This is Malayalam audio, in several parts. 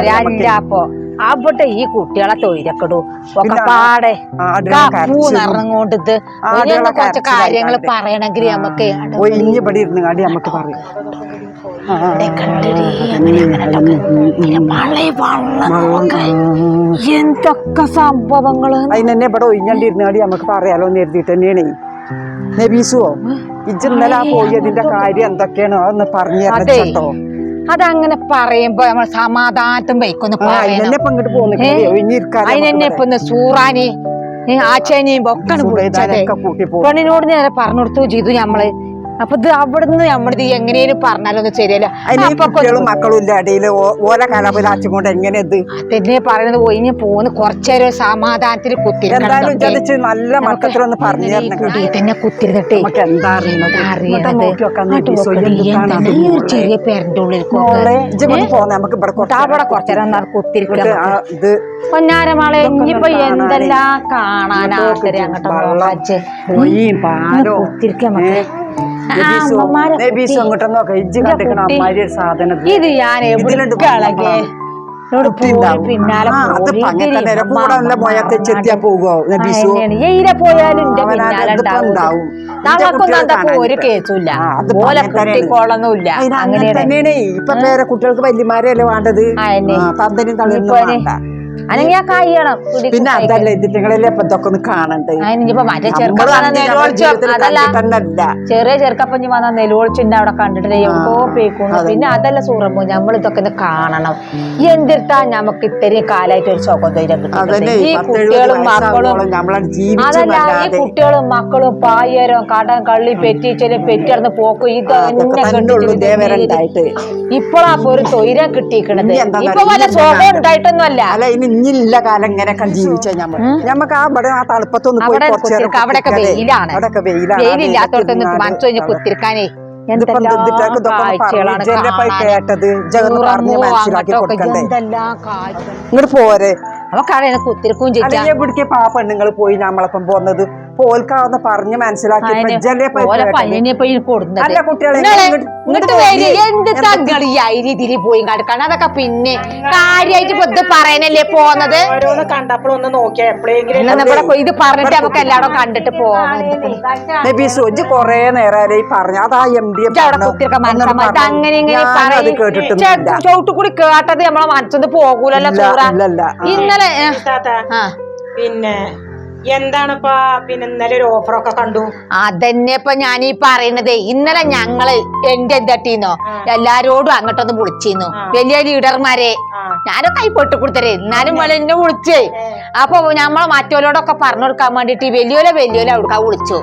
പോരാനില്ല അപ്പൊ. അവിടെ ഈ കുട്ടികളെ തൊഴിലക്കെടു. ഒക്കെ പാടെ പൂ നിറങ്ങോണ്ട് ഇത് കുറച്ച് കാര്യങ്ങൾ കണ്ട്. പറയണമെങ്കിൽ നമുക്ക് ഇവിടെ ഇരുന്ന് പറയാം. എന്തൊക്കെ സംഭവങ്ങൾ? അതിനെന്നെ ഇവിടെ ഒഴിഞ്ഞണ്ടി ഇരുന്ന് നമുക്ക് പറയാലോ എന്ന് തന്നെയാണ്. നബീസുവോ? ഇജ്ജ് ഇന്നലെ ആ പോയതിന്റെ കാര്യം എന്തൊക്കെയാണോ അതൊന്ന് പറഞ്ഞു തരട്ടോ അതങ്ങനെ പറയുമ്പോ നമ്മൾ സമാധാനത്തും വയ്ക്കൊന്ന് അതിനെന്നെ ഇപ്പൊ സൂറാനി ആച്ചനിയും ഒക്കെ പെണ്ണിനോട് നേരെ പറഞ്ഞു കൊടുത്തു ചെയ്തു ഞമ്മൾ അപ്പൊ ഇത് അവിടുന്ന് നമ്മളിത് എങ്ങനെയും പറഞ്ഞാലൊന്നും ശരിയല്ല. കുട്ടികളും മക്കളും ഇല്ല ഓല കലപിലാച്ചും കൊണ്ട് എങ്ങനെ ഇത്? അതെന്നെ പറയുന്നത് ഒഴിഞ്ഞ് പോന്ന് കുറച്ചേരം സമാധാനത്തിൽ കുത്തി നല്ല മക്കത്തിലൊന്ന് പറഞ്ഞു തന്നെ കുത്തിരുന്നിട്ടേ. എന്താ ഈ ഒരു ചെറിയ പേരന്റെ ഉള്ളിൽ നമുക്ക് ഇവിടെ കുറച്ചേരം കുത്തിരിക്കുക പൊന്നാരമാളെ ഇനിയിപ്പൊ. എന്തെല്ലാം ആൾക്കാര് അങ്ങോട്ട് വെള്ളം, ഇത്. ഞാൻ ഒരു അങ്ങനെ തന്നെയാണ്. കുട്ടിക്കോളൊന്നുമില്ല അങ്ങനെ തന്നെയാണ്. ഇപ്പൊ പേരെ കുട്ടികൾക്ക് വല്യമാരെയല്ലേ വേണ്ടത്? തന്തനും തള്ളിയൊന്നും ഇനിയിപ്പോ വേണ്ട. അല്ലെങ്കിൽ ആ കഴിയണം പിന്നെ അതല്ല ഇതിറ്റങ്ങളല്ലേ ഇപ്പൊ ഇതൊക്കെ ഒന്ന് കാണണ്ടേ? മറ്റേ. ചെറിയ ചെറുക്കപ്പഞ്ഞ് വന്ന നെലോളിച്ചിന്റെ അവിടെ കണ്ടിട്ട് എവിടെയോ പേക്കുന്നു പിന്നെ അതല്ല സൂറമ്പോ നമ്മൾ ഇതൊക്കെ ഒന്ന് കാണണം. എന്തിട്ടാ നമുക്ക് ഇത്രയും കാലായിട്ട് ഒരു അതന്നെ കിട്ടുന്നത് ഈ കുട്ടികളും മക്കളും അതല്ല ഈ കുട്ടികളും മക്കളും പായരും കടം കള്ളി പെറ്റിച്ചലും പെറ്റിടന്ന് പോക്കും. ഇത് തന്നെ. ഇപ്പോഴാ ഇപ്പൊ ഒരു തൊയിരം കിട്ടിയിരിക്കണത്. ഇപ്പൊ വല്ല എന്താ ഉണ്ടായിട്ടൊന്നുമല്ല. അല്ല ഇനി ഇന്നില്ല കാലം ഇങ്ങനെയൊക്കെ ജീവിച്ച ഞമ്മൾ ഞമ്മക്ക് ആ ഇവിടെ ആ തണുപ്പത്തൊന്ന് പോയി കുറച്ച് നേരം കുത്തിരിക്ക അവിടെയൊക്കെ വെയിലാണ്. അവിടെയൊക്കെ കുത്തിരിക്കാനേ. കേട്ടത്. പറഞ്ഞ് മനസ്സിലാക്കി കൊടുക്കണ്ടേ? ഇങ്ങോട്ട് പോരെ. നമുക്കറിയാം കുത്തിരിക്കും പാ പെണ്ണുങ്ങൾ പോയി നമ്മളൊപ്പം പോന്നത്? പോൽക്കാവുന്ന പറഞ്ഞ് മനസ്സിലാക്കി അല്ല കുട്ടികളെ, രീതിയിൽ പോയി. കടക്കണം? അതൊക്കെ പിന്നെ കാര്യമായിട്ട് ഇപ്പൊ ഇത് പറയാനല്ലേ പോന്നത്? കണ്ടപ്പോഴൊന്ന് നോക്കിയാ എപ്പോഴെങ്കിലും ഇത് പറഞ്ഞിട്ട് നമുക്ക് എല്ലാവരും കണ്ടിട്ട് പോവാം. കൊറേ നേരം ഈ പറഞ്ഞു? അതാ എം ഡി അങ്ങനെ ചവിട്ടുകൂടി കേട്ടത് നമ്മളെ മനസ്സിന്ന് പോകൂലല്ലോ. ഇന്നലെ പിന്നെ എന്താണിപ്പാ? പിന്നെ ഇന്നലെ ഒരു ഓഫറൊക്കെ കണ്ടു. അതന്നെ ഇപ്പൊ ഞാൻ ഈ പറയണതേ. ഇന്നലെ ഞങ്ങൾ എന്റെ എന്തട്ടീന്നോ? എല്ലാരോടും അങ്ങോട്ടൊന്ന് വിളിച്ചിരുന്നു വലിയ ലീഡർമാരെ. ആ. ഞാനൊക്കെ കൈ പൊട്ടി കൊടുത്തരേ എന്നാലും പോലെ എന്നെ വിളിച്ചേ. അപ്പൊ നമ്മളെ മറ്റോലോടൊക്കെ പറഞ്ഞു കൊടുക്കാൻ വേണ്ടിട്ട് വലിയോലെ വലിയോലെ അവിടുക്ക വിളിച്ചു.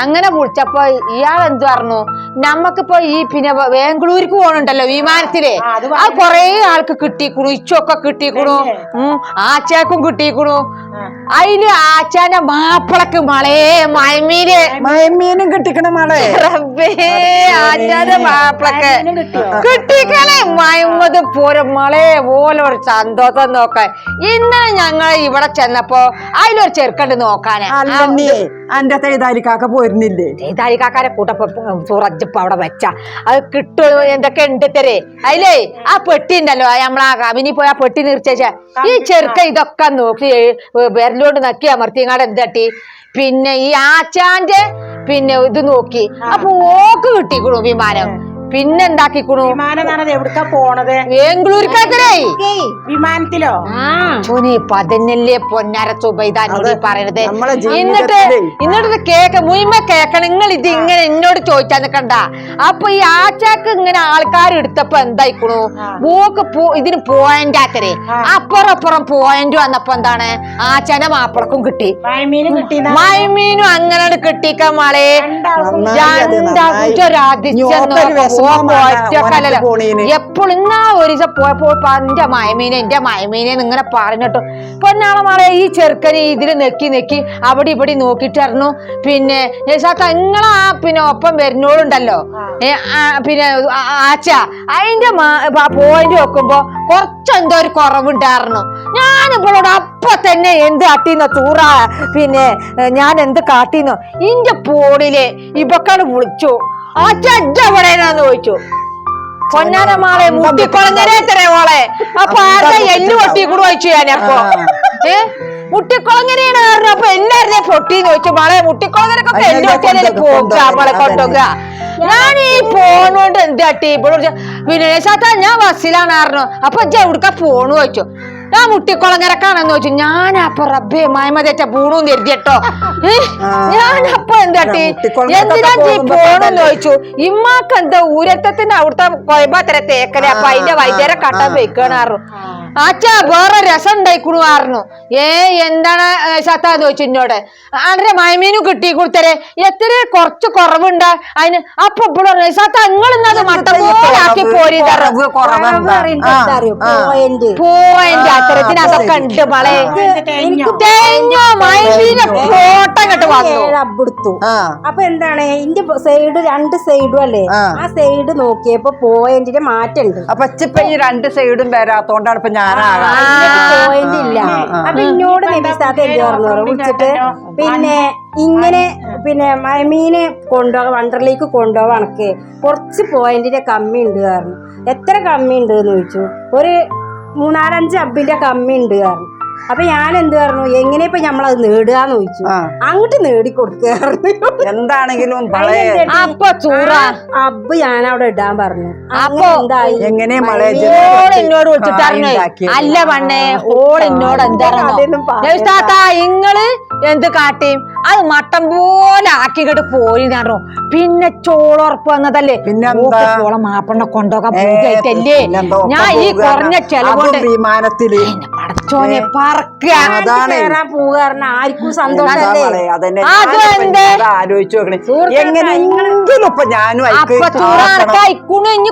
അങ്ങനെ വിളിച്ചപ്പോ ഇയാൾ എന്ത് പറഞ്ഞു? നമ്മക്കിപ്പോ ഈ പിന്നെ ബാംഗ്ലൂർക്ക് പോകണുണ്ടല്ലോ വിമാനത്തിൽ. ആ, അത് ആ കൊറേ ആൾക്ക് കിട്ടിക്കുണു ഇച്ചൊക്കെ കിട്ടിക്കുണു ആച്ചാക്കും കിട്ടിക്കുണു. അതിൽ ആച്ചാന്റെ മാപ്പിളക്ക് മളേ മയമീന് മയമീനും കിട്ടിക്കണ മളേ. റബ്ബേ ആച്ചാന്റെ മാപ്പിളക്ക്. കിട്ടിക്കണേ മയമ്മത് പോരെ മളേ പോലെ ഒരു സന്തോഷം നോക്കാൻ. ഇന്നലെ ഞങ്ങൾ ഇവിടെ ചെന്നപ്പോ അതിലൊരു ചെറുക്കണ്ട് നോക്കാനേ. എന്റെ അന്റെ തൈതാലിക്കാക്ക പോരുന്നില്ലേ ഇതാലിക്കാക്കാരെ കൂട്ടപ്പോ സൂറജിപ്പ അവിടെ വെച്ച. അത് കിട്ടും എന്തൊക്കെ ഉണ്ട് തരേ അതിലേ ആ പെട്ടി ഉണ്ടല്ലോ നമ്മളാ കവിനി പോയി ആ പെട്ടി നിർച്ചേച്ച ഈ ചെറുക്ക ഇതൊക്കെ നോക്കി വിരലോണ്ട് നക്കി അമർത്തിയങ്ങാട് എന്തട്ടി പിന്നെ ഈ ആച്ചാന്റെ പിന്നെ ഇത് നോക്കി. അപ്പൊ ഓക്ക് കിട്ടിക്കണു വിമാനം. പിന്നെ എന്നാണത് എവിടുക്കാ പോണത്? ബാംഗ്ലൂർക്കാക്കരേ വിമാനത്തിലോ? ചോനി പതിനല്ലേ പൊന്നാര സുബൈദാനോട് ഈ പറയണത്. എന്നിട്ട്. എന്നിട്ട് കേക്ക മുയിമ കേക്കണം. നിങ്ങൾ ഇത് ഇങ്ങനെ എന്നോട് ചോദിച്ചാൽ നിക്കണ്ട. അപ്പൊ ഈ ആച്ചാക്ക് ഇങ്ങനെ ആൾക്കാർ എടുത്തപ്പോ എന്തായിക്കണു പോക്ക് പോ- ഇതിന് പോയിന്റ് ആക്കരേ. അപ്പുറം അപ്പുറം പോയിന്റ് വന്നപ്പോ എന്താണ്? ആച്ചാനെ മാപ്പിളക്കും കിട്ടി. മൈമീനും അങ്ങനെ കിട്ടിക്ക മളെ. നന്നായി. എപ്പോഴും ഇന്നാ ഒരു പോയപ്പോൾ എന്റെ മയമീനെ എന്റെ മയമീനെ ഇങ്ങനെ പറഞ്ഞിട്ടു പൊന്നാളെ മാറിയ ഈ ചെറുക്കനെ ഇതിൽ നെക്കി നെക്കി അവിടെ ഇവിടെ നോക്കിട്ടായിരുന്നു പിന്നെ നിങ്ങളെ ആ പിന്നെ ഒപ്പം വരുന്നോളുണ്ടല്ലോ. പിന്നെ ആച്ച അതിന്റെ പോയിന്റ് നോക്കുമ്പോ കുറച്ചെന്തോ ഒരു കുറവുണ്ടായിരുന്നു. ഞാൻ ഇവളോട് അപ്പൊ തന്നെ എന്ത് കാട്ടിന്നോ ചൂറ പിന്നെ ഞാൻ എന്ത് കാട്ടിന്നോ ഇന്റെ പോണിൽ ഇവക്കാണ് വിളിച്ചു. എവിടെ ചോദിച്ചു പൊന്നാനമാളെ മുട്ടിക്കുളഞ്ഞരേ തരേ മോളെ അപ്പൊ ആരുടെ എല്ലു പൊട്ടി കൂടെ ചോദിച്ചു ഞാനപ്പോ ഏ മുട്ടിക്കൊളങ്ങനെയാണ് കാരണം അപ്പൊ എല്ലാവരുടെയും പൊട്ടി ചോദിച്ചു മാളെ മുട്ടിക്കൊളങ്ങനൊക്കെ എല്ലു പൊട്ടിയാലേ പോകുക മോളെ കൊണ്ടുപോക ഞാൻ ഈ പോണോണ്ട് എന്താട്ടി ഇപ്പോഴും വിനേശാത്ത ഞാൻ ബസ്സിലാണ് പറഞ്ഞു അപ്പൊ ഇജ്ജ് എവിടുക്ക പോണു ചോദിച്ചു ഞാൻ മുട്ടിക്കുളങ്ങരക്കാണെന്ന് ചോദിച്ചു. ഞാൻ അപ്പൊ റബ്ബേ മായ്മതേറ്റ പൂണു കരുതിയട്ടോ ഞാൻ അപ്പൊ എന്താട്ടി മുട്ടിക്കുളങ്ങരക്കൊക്കെ എന്തിനാ നീ പോണെന്ന് ചോദിച്ചു? ഇമ്മാക്ക് എന്താ ഊരത്തത്തിന് അവിടുത്തെ കൊയബാത്തര തേക്കലെ? അപ്പൊ അതിന്റെ വൈദ്യരെ കട്ടാൻ വെക്കണാറു അച്ഛാ വേറെ രസം ഉണ്ടായിക്കുണു പറഞ്ഞു ഏ എന്താണ് ശത്താന്ന് ചോദിച്ചു എന്നോട് ആരുടെ മൈമീനു കിട്ടി കൊടുത്തരെ. എത്ര കുറച്ച് കുറവുണ്ട് അതിന്. അപ്പൊ ഇപ്പോൾ പറഞ്ഞു സത്ത നിങ്ങൾ ഇന്നത് മട്ടം പോലെ ആക്കി പോരി. പോയിന്റ്. അത്തരത്തിന് അതൊക്കെ ഉണ്ട് മളെ. തേഞ്ഞോ മയമീനെ ഫോട്ടോ ഇങ്ങോട്ട് വന്നു. അപ്പൊ എന്താണ് ഇന്റെ സൈഡ് രണ്ട് സൈഡും അല്ലേ? ആ. സൈഡ് നോക്കിയപ്പോ പോയിന്റിന്റെ മാറ്റമുണ്ട് അപ്പൊ ഈ രണ്ട് സൈഡും വരാത്തോണ്ടാണ് ഇപ്പൊ ഞാനാകാം പോയിന്റ് ഇല്ല അപ്പൊ ഇന്നോട് നബീസാത്ത എന്ത് പറഞ്ഞു വിളിച്ചിട്ട് പിന്നെ ഇങ്ങനെ പിന്നെ മീനെ കൊണ്ടുപോകാൻ വണ്ടറിലേക്ക് കൊണ്ടുപോകാൻ കണക്ക് കുറച്ച് പോയിന്റിന്റെ കമ്മി ഉണ്ട് കാരണം എത്ര കമ്മി ഉണ്ട് എന്ന് ചോദിച്ചു. ഒരു മൂന്നാലഞ്ച് അബിന്റെ കമ്മി ഉണ്ട് കാരണം അപ്പൊ ഞാൻ എന്ത് പറഞ്ഞു? എങ്ങനെ ഇപ്പൊ നമ്മളത് നേടുകയെന്ന് ചോദിച്ചു. അങ്ങോട്ട് എന്താണെങ്കിലും വളെ അപ്പൊ ചൂറ. അബ്ബ് ഞാൻ അവിടെ ഇടാൻ പറഞ്ഞു. അപ്പൊ എന്തായി? എങ്ങനെ എന്നോട് വിളിച്ചിട്ടറിഞ്ഞു അല്ല പണ്ണേ ഓൾ എന്നോട് എന്താ ഇങ്ങൾ എന്ത് കാട്ടിയും? അത് മട്ടം പോലെ ആക്കിക്കിട്ട് പോയി നടന്നു പിന്നെ ചോളുറപ്പ് വന്നതല്ലേ? പിന്നെ ഓളെ മാപ്പണ്ണ കൊണ്ടോക്കാൻ പോയിട്ടല്ലേ ഞാൻ ഈ കുറഞ്ഞ ചെലവ് വിമാനത്തിൽ. എന്നെ പടച്ചോനെ പറക്ക. അതാണ്. കേറാൻ പോകാരണം ആർക്കും സന്തോഷം അത് ആലോചിച്ചു നോക്കണേ. എങ്ങനെയെങ്കിലും ഇപ്പൊ ഞാനും ഇനി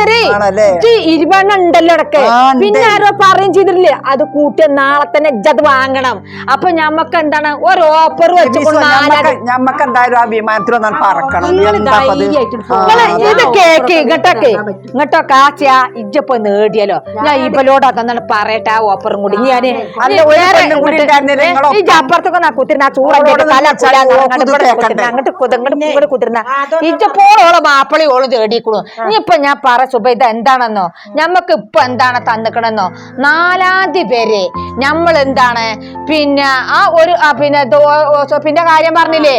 തരേ ഉണ്ടല്ലോ ഇടയ്ക്ക് പിന്നെ ആരോ പറയും ചെയ്തിട്ടില്ലേ? അത് കൂട്ടിയ നാളെ തന്നെ ഇജ്ജത് വാങ്ങണം. അപ്പൊ ഞമ്മക്ക് എന്താണ്? ഒരു ഓഫർ ഞമ്മക്ക് എന്തായാലും ആ പറക്കണം. അത്? ഇത് കേക്ക് ഇങ്ങോട്ടൊക്കെ. ഇങ്ങോട്ടൊക്കെ ആച്ചിയ ഇജ്ജപ്പൊ നേടിയല്ലോ ഞാൻ എന്താണ് പറയട്ടെ ആ ഓഫറും കൂടി. അല്ല, ഉണ്ടായിരുന്നില്ലേ. ഈ അപ്പുറത്തൊക്കെ നാ കുത്തിരുന്ന ഓളോട് തല അങ്ങോട്ട് കേക്കണ്ടേ? കുത്തിരുന്ന അങ്ങോട്ട് ഇജ്ജപ്പോളോളെ മാപ്പിളി ഓളും തേടിക്കണു ഇനിയിപ്പൊ ഞാൻ പറ സുബ ഇത് എന്താണെന്നോ? ഞമ്മക്ക് ഇപ്പൊ എന്താണ് തന്നിക്കണെന്നോ? നാലാം പേരെ നമ്മൾ എന്താണ്? പിന്നെ ആ ഒരു പിന്നെ പിന്നെ കാര്യം പറഞ്ഞില്ലേ?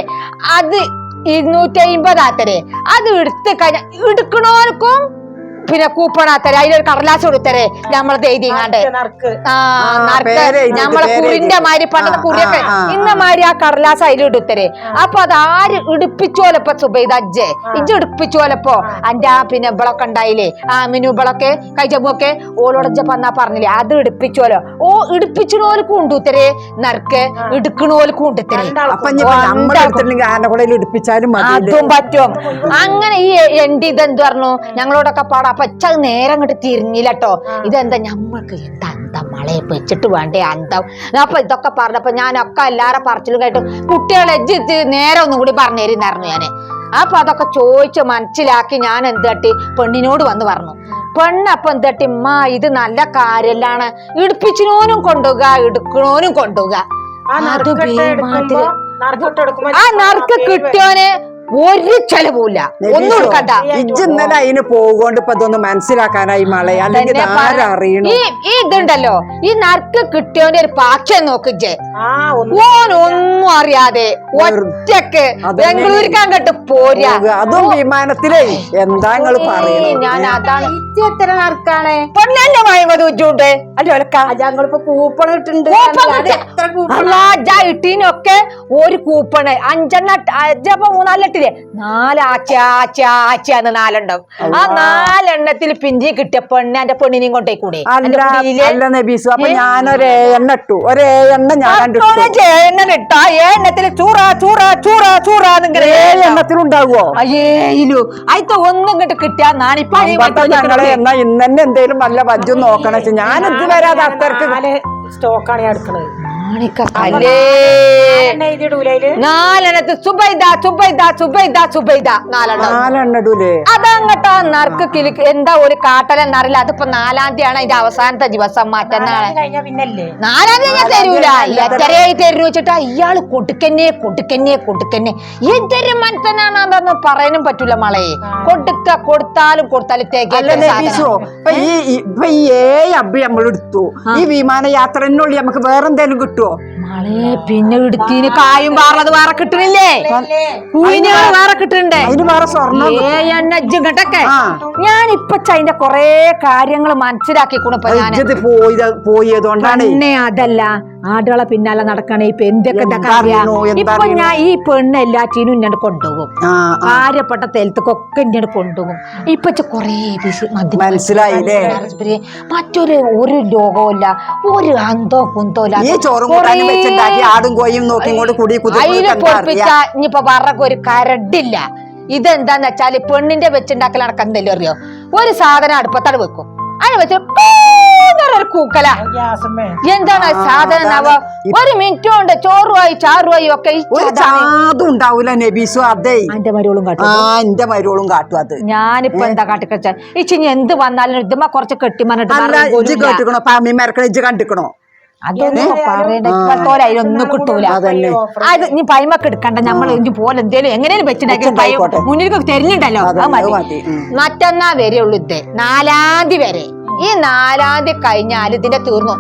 അത് ഇരുന്നൂറ്റി അമ്പതാത്തരെ അത് എടുത്ത് കഴിഞ്ഞ എടുക്കണോർക്കും പിന്നെ കൂപ്പൺ ആത്തരെ അതിലൊരു കടലാസ് കൊടുത്തരെ നമ്മളെ എഴുതിങ്ങാണ്ട് നർക്ക് ആ നറുക്ക്. നമ്മളെ കുറിന്റെ. മാതിരി പണ്ടത്തെ ആ, കുറിയൊക്കെ. ഇന്ന മാതിരി ആ കടലാസ് അതിൽ ഇടുത്തരെ അപ്പൊ അത് ആര് ഇടിപ്പിച്ചോലപ്പോ സുബൈദ അജ്ജെ? ഇജ്ജ് ഇടിപ്പിച്ചോലപ്പോ? അന്റെ ആ പിന്നെ ഇവളൊക്കെ ഉണ്ടായില്ലേ? ആ മിനു ഇവളൊക്കെ കൈജമ്മൊക്കെ ഓളോടജ്ജ പന്നാ പറഞ്ഞില്ലേ? അത് ഇടിപ്പിച്ചോലോ? ഓ ഇടുപ്പിച്ചോൽ ഉണ്ടുത്തരെ നറുക്ക് ഇടുക്കണോൽ ഉണ്ടുത്തരെ മതി അതും പറ്റും. അങ്ങനെ ഈ എന്റെ ഇതെന്ത് പറഞ്ഞു? ഞങ്ങളോടൊക്കെ പാടാ. അപ്പൊ അച്ഛ നേരം അങ്ങോട്ട് തിരിഞ്ഞില്ലട്ടോ ഇതെന്താ ഞമ്മൾക്ക് എന്താ അന്തം മളയെ വെച്ചിട്ട് വേണ്ടേ അന്തം. അപ്പൊ ഇതൊക്കെ പറഞ്ഞപ്പോ ഞാനൊക്കെ എല്ലാരും പറച്ചിലും കേട്ടു. കുട്ടികളെ ഇത് നേരെ ഒന്നും കൂടി പറഞ്ഞു തരുന്നായിരുന്നു ഞാൻ. അപ്പൊ അതൊക്കെ ചോദിച്ച് മനസ്സിലാക്കി ഞാൻ എന്ത് തട്ടി? പെണ്ണിനോട് വന്ന് പറഞ്ഞു. പെണ്ണപ്പം തട്ടി? ഉമ്മ ഇത് നല്ല കാര്യല്ലാണ്. ഇടുപ്പിച്ചിനോനും കൊണ്ടുപോക എടുക്കണോനും കൊണ്ടുപോക അത് ആ നറുക്ക് കിട്ടിയോന് ഒരു ചെലവുമില്ല. ഒന്നും എടുക്കണ്ട. ഇന്നലെ അതിന് പോകുകൊണ്ട് ഇപ്പൊ ഇതൊന്ന് മനസ്സിലാക്കാനായി മളെ. അല്ലെങ്കിൽ ആരറിയണു ഈ ഇതുണ്ടല്ലോ. ഈ നർക്ക് കിട്ടിയവന്റെ ഒരു പാക്യം നോക്കിച്ചേ ആ ഒന്ന് ഓൻ ഒന്നും അറിയാതെ ഒറ്റയ്ക്ക് ബംഗളൂരിക്കാൻ കേട്ട് പോരാ. അതും വിമാനത്തിലേ. എന്താ നിങ്ങൾ പറയുന്നത് ഞാൻ അതാണ്. എത്ര പൊന്നല്ലേ അല്ലേ ഞങ്ങളിപ്പോ കൂപ്പൺ ഇട്ടിട്ടുണ്ട് കൂപ്പൺ എത്ര കൂപ്പൺ? അല്ലാ ജാ ഇട്ടീനൊക്കെ ഒരു കൂപ്പണ്. അഞ്ചെണ്ണ അഞ്ചപ്പോ മൂന്നാലെട്ടില്ലേ നാല് നാലാച്ചാച്ചാച്ചാന്ന് നാലെണ്ണം. ആ നാലെണ്ണത്തിൽ പിഞ്ചി കിട്ടിയ പെണ്ണ് എന്റെ പെണ്ണിനെയും കൊണ്ടേക്കൂടെ. അല്ല നബീസു അപ്പൊ ഞാനൊരു എണ്ണ ഇട്ടു. ഒരു എണ്ണ ഞാൻ കണ്ടിട്ടു. ഇട്ടാ. എണ്ണത്തിൽ ചൂറ ചൂറ ചൂറ ചൂറ ഏഴ് എണ്ണത്തിലുണ്ടാകുവോ അയ്യേലു അയത്തെ ഒന്നും ഇങ്ങോട്ട് കിട്ടിയാ ഞങ്ങളെ എന്നാ ഇന്ന് എന്തേലും നല്ല വജ്ജും നോക്കണം. ഞാൻ ഇതുവരെ അത് അത്രയ്ക്ക് നാല് സ്റ്റോക്കാണ് ഞാൻ എടുക്കണത്. നാലെണ്ണത്ത് സുബൈദ നറുക്ക് എന്താ ഒരു കാട്ടലെന്നറിയില്ല അതിപ്പോ നാലാം തീയതിയാണ് അതിന്റെ അവസാനത്തെ ദിവസം മറ്റന്നാളെ അത് കഴിഞ്ഞാ പിന്നല്ലേ? നാലാം തീയതി ഞാൻ തരൂല. എത്രയായി തരൂ. വെച്ചിട്ടാ ഇയാൾ കൊടുക്കന്നെ കൊടുക്കന്നെ കൊടുക്കന്നെ. എന്തൊരു മനസ്സനാണെന്നൊന്നും പറയാനും പറ്റൂല മളയെ കൊടുക്ക കൊടുത്താലും കൊടുത്താലും ഈ ഏഴ് അബ്ബി നമ്മൾ എടുത്തു ഈ വിമാനയാത്ര എന്നുള്ളി നമുക്ക് വേറെന്തേലും എന്തെങ്കിലും കിട്ടുമോ മളെ പിന്നെ ഇടുത്തിന് കായും പാറത് വേറെ കിട്ടണില്ലേ? പൂഞ്ഞാറ് വേറെ കിട്ടണ്ടേ അതിന് വേറെ സ്വർണം കേട്ടൊക്കെ ഞാൻ ഇപ്പൊ അതിന്റെ കൊറേ കാര്യങ്ങൾ മനസ്സിലാക്കി പോയതുകൊണ്ടാണ്. പിന്നെ അതല്ല. ആടുകളെ പിന്നാലെ നടക്കണേ ഇപ്പൊ എന്തൊക്കെ ഇപ്പൊ ഞാൻ ഈ പെണ്ണ് എല്ലാറ്റിനും ഇന്നോട് കൊണ്ടുപോകും. തെലത്തൊക്കെ കാര്യപ്പെട്ട സ്ഥലത്തൊക്കെ ഇന്നോട് കൊണ്ടുപോകും. ഇപ്പൊ കൊറേ മനസ്സിലായില്ലേ? മറ്റൊരു ഒരു രോഗവുമില്ല ഒരു അന്തോ കുന്തോ ഇല്ല വെച്ചുണ്ടാക്കി ആടും കോയും നോക്കി ഇങ്ങോട്ട് കുടി ഇനിയിപ്പൊ ഒരു കരടില്ല. ഇതെന്താന്ന് വെച്ചാൽ പെണ്ണിന്റെ വെച്ചുണ്ടാക്കൽ നടക്കാൻ എന്തെങ്കിലും അറിയോ? ഒരു സാധനം അടുപ്പത്തട വെക്കും. അതിന് വെച്ച് ഒരു കൂക്കല. എന്താണ് സാധനം. നവ ഒരു മിനിറ്റ് കൊണ്ട് ചോറുമായി ചാറുമായി ഒക്കെ ഈ ഒരു ചാടാൻ ചാതും ഉണ്ടാവൂല നബീസു അതേ. എന്റെ മരുകളും കാട്ടും. ആ എന്റെ മരുവളും കാട്ടും അത്. ഞാനിപ്പോ എന്താ കാട്ടിക്കച്ചാൽ ഇച്ചിനി എന്ത് വന്നാലും ഇതുമ്മ കുറച്ച് കെട്ടി അല്ല ഇജ്ജ് പറഞ്ഞിട്ട് കേട്ടിക്കണോ? പാമി മരക്കണ ഇജ്ജ് കണ്ടിക്കണോ? അതൊന്നും പറയണ്ട. ഇപ്പോഴത്തോലെ അതിലൊന്നും കിട്ടൂല. അത് ഇനി പൈമക്ക് എടുക്കണ്ട. നമ്മൾ ഇനി പോലെ എന്തേലും എങ്ങനെയും വെച്ചിട്ടുണ്ടെങ്കിൽ. മുന്നിലേക്ക് തെരഞ്ഞിട്ടല്ലോ. മതി. മറ്റന്നാ വരെയുള്ളൂ ഇത്. നാലാം തീയതി വരെ. ഈ നാലാം തീയതി കഴിഞ്ഞാൽ ഇതിന്റെ തീർന്നു.